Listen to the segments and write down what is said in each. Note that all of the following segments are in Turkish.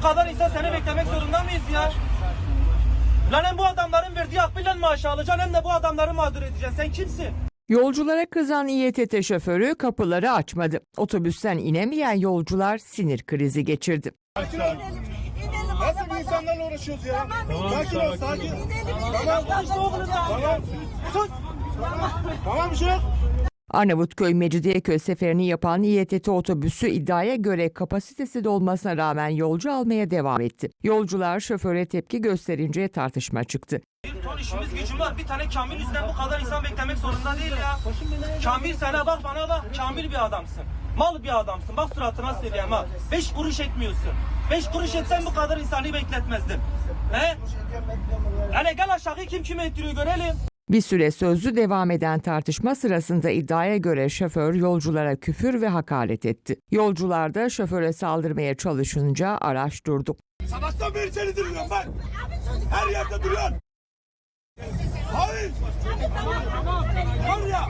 Bu kadar insan seni beklemek zorunda mıyız ya? Lan hem bu adamların verdiği akbiyle maaşı alacaksın hem de bu adamları mağdur edeceksin. Sen kimsin? Yolculara kızan İETT şoförü kapıları açmadı. Otobüsten inemeyen yolcular sinir krizi geçirdi. Nasıl bir insanlarla uğraşıyoruz ya? sakin ol, sakin. Tamam. Tamam. Sus. Tamam bir şey yok. Arnavutköy Mecidiyeköy seferini yapan İETT otobüsü iddiaya göre kapasitesi dolmasına rağmen yolcu almaya devam etti. Yolcular şoföre tepki gösterince tartışma çıktı. Bir ton işimiz gücüm var. Bir tane Kamil yüzünden bu kadar insan beklemek zorunda değil ya. Kamil sana bak bana bak. Kamil bir adamsın. Mal bir adamsın. Bak suratına söyleyeyim ha. Beş kuruş etmiyorsun. Beş kuruş etsen bu kadar insanı bekletmezdin. He? Hele gel aşağı kim kime ettiriyor görelim. Bir süre sözlü devam eden tartışma sırasında iddiaya göre şoför yolculara küfür ve hakaret etti. Yolcular da şoföre saldırmaya çalışınca araç durdu. Sabahtan beri seni duruyorum bak. Her yerde duruyorsun. Hayır. Var ya.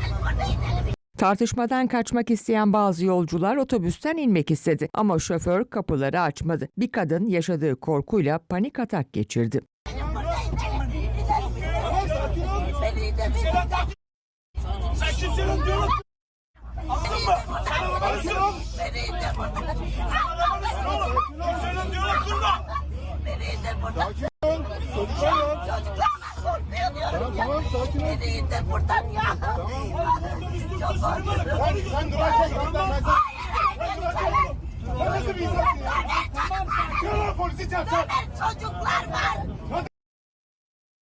Tartışmadan kaçmak isteyen bazı yolcular otobüsten inmek istedi ama şoför kapıları açmadı. Bir kadın yaşadığı korkuyla panik atak geçirdi. Tamam sakin ol. Sen kimsenin diyorum. Anladın mı? Sen arabanı sür oğlum. Kimsenin diyorum durma. Sakin ol. Çocuklar var. Tamam tamam sakin ol. Beni de buradan ya. Sen sen duracaksın. Tamam ben sen. Sen duracaksın. Sen nasıl bir insansın ya? Gel lan polisi çağır. çağır. Çocuklar var.